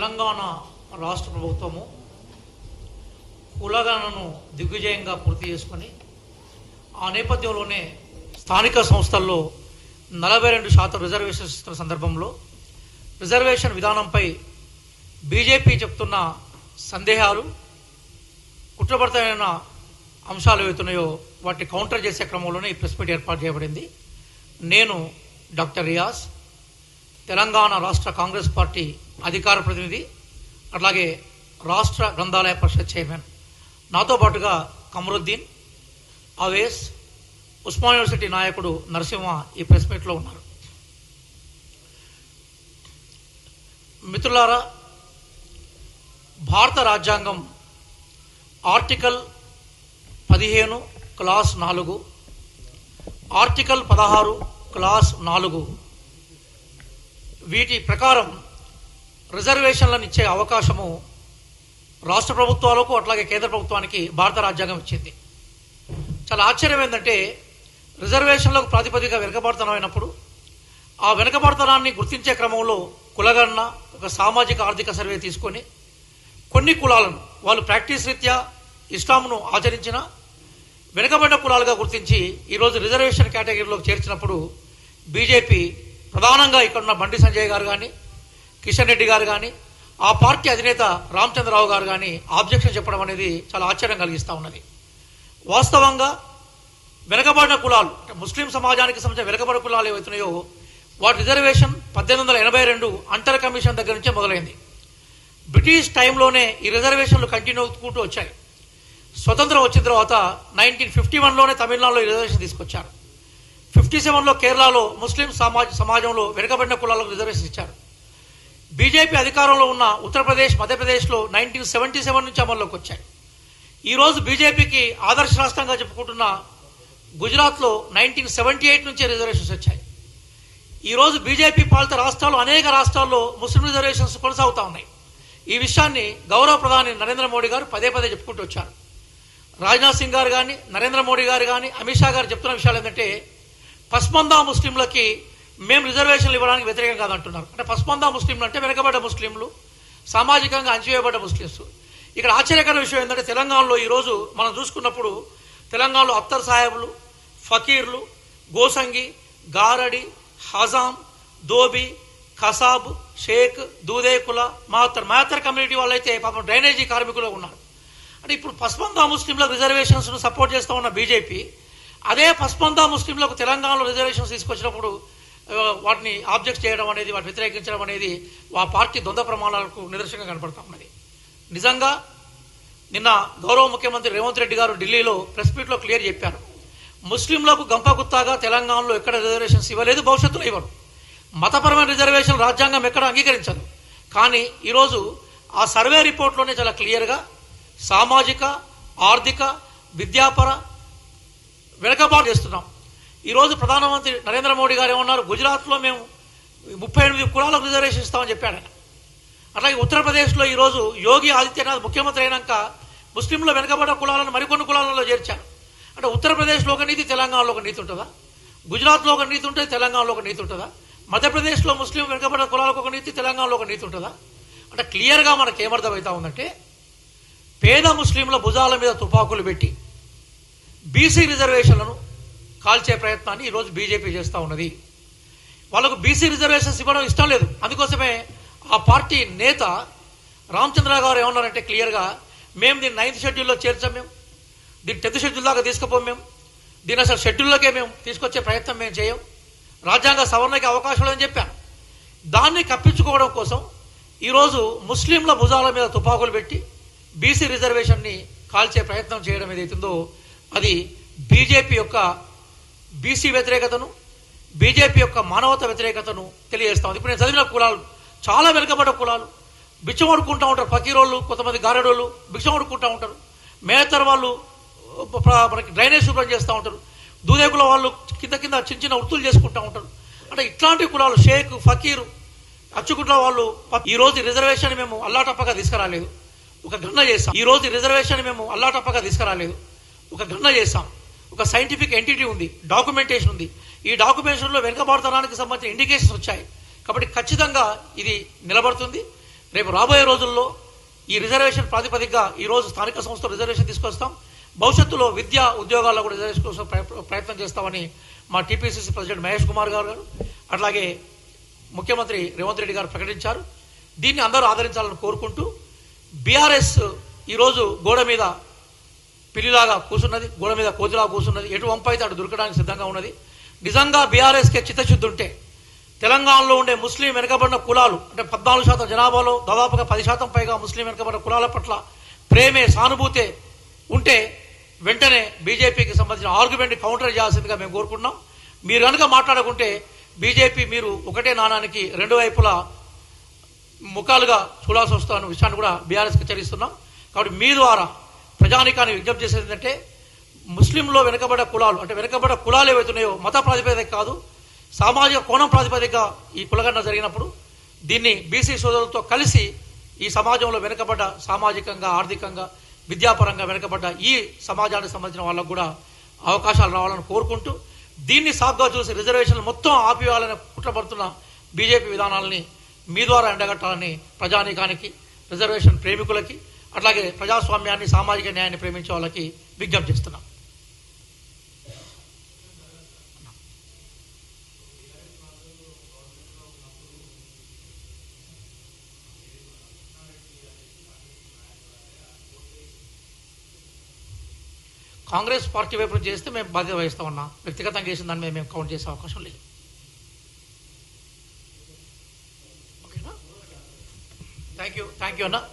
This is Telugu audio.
తెలంగాణ రాష్ట్ర ప్రభుత్వము కులగణను దిగ్విజయంగా పూర్తి చేసుకొని ఆ నేపథ్యంలోనే స్థానిక సంస్థల్లో నలభై రెండు శాతం రిజర్వేషన్స్ ఇస్తున్న సందర్భంలో రిజర్వేషన్ విధానంపై బీజేపీ చెప్తున్న సందేహాలు కుట్రపడతమైన అంశాలు ఏవైతున్నాయో వాటిని కౌంటర్ చేసే క్రమంలోనే ఈ ప్రెస్ మీట్ ఏర్పాటు చేయబడింది. నేను డాక్టర్ రియాజ్. తెలంగాణ రాష్ట్ర కాంగ్రెస్ పార్టీ అధికార ప్రతినిధి అట్లాగే రాష్ట్ర గ్రంథాలయ పరిషత్ చైర్మన్. నాతో పాటుగా కమరుద్దీన్ అవేస్ ఉస్మాన్ యూనివర్సిటీ నాయకుడు నరసింహ ఈ ప్రెస్ మీట్లో ఉన్నారు. మిత్రులారా భారత రాజ్యాంగం ఆర్టికల్ పదిహేను క్లాస్ నాలుగు ఆర్టికల్ పదహారు క్లాస్ నాలుగు వీటి ప్రకారం రిజర్వేషన్లను ఇచ్చే అవకాశము రాష్ట్ర ప్రభుత్వాలకు అట్లాగే కేంద్ర ప్రభుత్వానికి భారత రాజ్యాంగం ఇచ్చింది. చాలా ఆశ్చర్యం ఏంటంటే రిజర్వేషన్లకు ప్రాతిపదిక వెనుకబడతనమైనప్పుడు ఆ వెనుకబడతనాన్ని గుర్తించే క్రమంలో కులగణన ఒక సామాజిక ఆర్థిక సర్వే తీసుకొని కొన్ని కులాలను వాళ్ళు ప్రాక్టీస్ రీత్యా ఇస్లాంను ఆచరించిన వెనుకబడిన కులాలుగా గుర్తించి ఈరోజు రిజర్వేషన్ కేటగిరీలోకి చేర్చినప్పుడు బీజేపీ ప్రధానంగా ఇక్కడున్న బండి సంజయ్ గారు కానీ కిషన్ రెడ్డి గారు కానీ ఆ పార్టీ అధినేత రామచంద్రరావు గారు కానీ ఆబ్జెక్షన్ చెప్పడం అనేది చాలా ఆశ్చర్యం కలిగిస్తూ ఉన్నది. వాస్తవంగా వెనకబడిన కులాలు ముస్లిం సమాజానికి సంబంధించిన వెనకబడిన కులాలు ఏవైతున్నాయో వాటి రిజర్వేషన్ పద్దెనిమిది వందల ఎనభై రెండు అంటర్ కమిషన్ దగ్గర నుంచే మొదలైంది. బ్రిటిష్ టైంలోనే ఈ రిజర్వేషన్లు కంటిన్యూ అవుతూ వచ్చాయి. స్వతంత్రం వచ్చిన తర్వాత నైన్టీన్ ఫిఫ్టీ వన్లోనే తమిళనాడులో ఈ రిజర్వేషన్ తీసుకొచ్చారు. ఫిఫ్టీ సెవెన్లో కేరళలో ముస్లిం సమాజ సమాజంలో వెనుకబడిన కులాలకు రిజర్వేషన్ ఇచ్చారు. బీజేపీ అధికారంలో ఉన్న ఉత్తరప్రదేశ్ మధ్యప్రదేశ్లో నైన్టీన్ సెవెంటీ సెవెన్ నుంచి అమల్లోకి వచ్చాయి. ఈరోజు బీజేపీకి ఆదర్శ రాష్ట్రంగా చెప్పుకుంటున్న గుజరాత్లో నైన్టీన్ సెవెంటీ ఎయిట్ నుంచే రిజర్వేషన్స్ వచ్చాయి. ఈరోజు బీజేపీ పాలిత రాష్ట్రాలు అనేక రాష్ట్రాల్లో ముస్లిం రిజర్వేషన్స్ కొనసాగుతూ ఉన్నాయి. ఈ విషయాన్ని గౌరవ ప్రధాని నరేంద్ర మోడీ గారు పదే పదే చెప్పుకుంటూ వచ్చారు. రాజ్నాథ్ సింగ్ గారు కానీ నరేంద్ర మోడీ గారు కానీ అమిత్ షా గారు చెప్తున్న విషయాలు ఏంటంటే పస్మందా ముస్లింలకి మేము రిజర్వేషన్లు ఇవ్వడానికి వ్యతిరేకం కాదంటున్నారు. అంటే పస్మందా ముస్లింలు అంటే వెనకబడ్డ ముస్లింలు సామాజికంగా అణచివేయబడ్డ ముస్లిమ్స్ ఇక్కడ ఆశ్చర్యకర విషయం ఏంటంటే తెలంగాణలో ఈరోజు మనం చూసుకున్నప్పుడు తెలంగాణలో అత్తర్ సాహెబ్లు ఫకీర్లు గోసంగి గారడి హజాం దోబి కసాబ్ షేక్ దూదేకుల మాతర్. మాత్ర కమ్యూనిటీ వాళ్ళైతే పాపం డ్రైనేజీ కార్మికులు ఉన్నారు. అంటే ఇప్పుడు పస్మందా ముస్లింల రిజర్వేషన్స్ను సపోర్ట్ చేస్తూ ఉన్న బీజేపీ అదే పస్పందా ముస్లింలకు తెలంగాణలో రిజర్వేషన్స్ తీసుకొచ్చినప్పుడు వాటిని ఆబ్జెక్ట్ చేయడం అనేది వాటిని వ్యతిరేకించడం అనేది ఆ పార్టీ ద్వంద్వ ప్రమాణాలకు నిదర్శనంగా కనపడతా ఉన్నది. నిజంగా నిన్న గౌరవ ముఖ్యమంత్రి రేవంత్ రెడ్డి గారు ఢిల్లీలో ప్రెస్ మీట్లో క్లియర్ చెప్పారు. ముస్లింలకు గంపగుత్తాగా తెలంగాణలో ఎక్కడ రిజర్వేషన్స్ ఇవ్వలేదు భవిష్యత్తులో ఇవ్వరు. మతపరమైన రిజర్వేషన్ రాజ్యాంగం ఎక్కడ అంగీకరించదు. కానీ ఈరోజు ఆ సర్వే రిపోర్ట్లోనే చాలా క్లియర్గా సామాజిక ఆర్థిక విద్యాపర వెనకబాటు చేస్తున్నాం. ఈరోజు ప్రధానమంత్రి నరేంద్ర మోడీ గారు ఏమన్నారు? గుజరాత్లో మేము ముప్పై ఎనిమిది కులాలకు రిజర్వేషన్ ఇస్తామని చెప్పాడు ఆయన. అట్లాగే ఉత్తరప్రదేశ్లో ఈరోజు యోగి ఆదిత్యనాథ్ ముఖ్యమంత్రి అయినాక ముస్లింలు వెనుకబడ్డ కులాలను మరికొన్ని కులాలలో చేర్చారు. అంటే ఉత్తరప్రదేశ్లో ఒక నీతి తెలంగాణలో ఒక నీతి ఉంటుందా? గుజరాత్లో ఒక నీతి ఉంటుంది తెలంగాణలో ఒక నీతి ఉంటుందా? మధ్యప్రదేశ్లో ముస్లిం వెనుకబడ్డ కులాలకు ఒక నీతి తెలంగాణలో ఒక నీతి ఉంటుందా? అంటే క్లియర్గా మనకు ఏమర్థమవుతా ఉందంటే పేద ముస్లింల భుజాల మీద తుపాకులు పెట్టి బీసీ రిజర్వేషన్లను కాల్చే ప్రయత్నాన్ని ఈరోజు బీజేపీ చేస్తూ ఉన్నది. వాళ్ళకు బీసీ రిజర్వేషన్స్ ఇవ్వడం ఇష్టం లేదు. అందుకోసమే ఆ పార్టీ నేత రామచంద్ర గారు ఏమన్నారంటే క్లియర్గా మేము దీన్ని నైన్త్ షెడ్యూల్లో చేర్చాం మేము దీన్ని టెన్త్ షెడ్యూల్ దాకా తీసుకుపోం మేము దీన్ని అసలు షెడ్యూల్లోకే మేము తీసుకొచ్చే ప్రయత్నం మేము చేయం. రాజ్యాంగ సవరణకి అవకాశం లేదని చెప్పాను. దాన్ని కప్పించుకోవడం కోసం ఈరోజు ముస్లింల భుజాల మీద తుపాకులు పెట్టి బీసీ రిజర్వేషన్ని కాల్చే ప్రయత్నం చేయడం ఏదైతుందో అది బీజేపీ యొక్క బీసీ వ్యతిరేకతను బీజేపీ యొక్క మానవత వ్యతిరేకతను తెలియజేస్తాం ఇప్పుడు నేను చదివిన కులాలు చాలా వెనుకబడ్డ కులాలు బిచ్చం అడుక్కుంటూ ఉంటారు ఫకీరోళ్ళు కొంతమంది గారెడోళ్ళు బిచ్చం అడుక్కుంటూ ఉంటారు. మేతర్ వాళ్ళు మనకి డ్రైనేజ్ శుభ్రం చేస్తూ ఉంటారు. దూదేకుల వాళ్ళు కింద కింద చిన్న చిన్న వృత్తులు చేసుకుంటూ ఉంటారు. అంటే ఇట్లాంటి కులాలు షేక్ ఫకీరు అచ్చుకుంట్ల వాళ్ళు ఈ రోజు రిజర్వేషన్ మేము అల్లాటప్పగా తీసుకురాలేదు. ఒక గన్న చేస్తాం ఈ రోజు రిజర్వేషన్ మేము అల్లాటప్పగా తీసుకురాలేదు. ఒక గణన చేస్తాం ఒక సైంటిఫిక్ ఎంటిటీ ఉంది డాక్యుమెంటేషన్ ఉంది. ఈ డాక్యుమెంటేషన్లో వెనుకబడతనానికి సంబంధించిన ఇండికేషన్స్ వచ్చాయి. కాబట్టి ఖచ్చితంగా ఇది నిలబడుతుంది. రేపు రాబోయే రోజుల్లో ఈ రిజర్వేషన్ ప్రాతిపదికగా ఈరోజు స్థానిక సంస్థలు రిజర్వేషన్ తీసుకొస్తాం. భవిష్యత్తులో విద్యా ఉద్యోగాల్లో కూడా రిజర్వేషన్ కోసం ప్రయత్నం చేస్తామని మా టీపీసీసీ ప్రెసిడెంట్ మహేష్ కుమార్ గారు గారు అట్లాగే ముఖ్యమంత్రి రేవంత్ రెడ్డి గారు ప్రకటించారు. దీన్ని అందరూ ఆదరించాలని కోరుకుంటూ బీఆర్ఎస్ ఈరోజు గోడ మీద పిల్లిలాగా కూర్చున్నది గోడ మీద కోతిలా కూర్చున్నది ఎటు వంపైతే అటు దొరకడానికి సిద్ధంగా ఉన్నది. నిజంగా బీఆర్ఎస్కే చిత్తశుద్ధి ఉంటే తెలంగాణలో ఉండే ముస్లిం వెనుకబడిన కులాలు అంటే పద్నాలుగు శాతం జనాభాలో దాదాపుగా పది శాతం పైగా ముస్లిం వెనుకబడిన కులాల పట్ల ప్రేమే సానుభూతే ఉంటే వెంటనే బీజేపీకి సంబంధించిన ఆర్గ్యుమెంట్ కౌంటర్ చేయాల్సిందిగా మేము కోరుకుంటున్నాం. మీరు కనుక మాట్లాడకుంటే బీజేపీ మీరు ఒకటే నాణానికి రెండు వైపులా ముఖాలుగా చూడాల్సి వస్తున్న విషయాన్ని కూడా బీఆర్ఎస్కి చరిస్తున్నాం కాబట్టి మీ ద్వారా ప్రజానికాన్ని విజ్ఞప్తి చేసేది ఏంటంటే ముస్లింలో వెనుకబడ్డ కులాలు అంటే వెనుకబడ్డ కులాలు ఏవైతున్నాయో మత ప్రాతిపదిక కాదు సామాజిక కోణం ప్రాతిపదికగా ఈ కులగన్న జరిగినప్పుడు దీన్ని బీసీ సోదరులతో కలిసి ఈ సమాజంలో వెనుకబడ్డ సామాజికంగా ఆర్థికంగా విద్యాపరంగా వెనుకబడ్డ ఈ సమాజానికి సంబంధించిన వాళ్ళకు కూడా అవకాశాలు రావాలని కోరుకుంటూ దీన్ని సాగ్గా చూసి రిజర్వేషన్లు మొత్తం ఆపివేయాలని కుట్రపడుతున్న బీజేపీ విధానాలని మీ ద్వారా ఎండగట్టాలని ప్రజానీకానికి రిజర్వేషన్ ప్రేమికులకి అట్లాగే ప్రజాస్వామ్యాన్ని సామాజిక న్యాయాన్ని ప్రేమించే వాళ్ళకి విజ్ఞప్తి చేస్తున్నాం. కాంగ్రెస్ పార్టీ వైపు నుంచి చేస్తే మేము బాధ్యత వహిస్తామన్నా వ్యక్తిగతంగా చేసిన దాన్ని మేము- మేము కౌంట్ చేసే అవకాశం లేదు. ఓకేనా? థ్యాంక్ యూ థ్యాంక్ యూ అన్నా.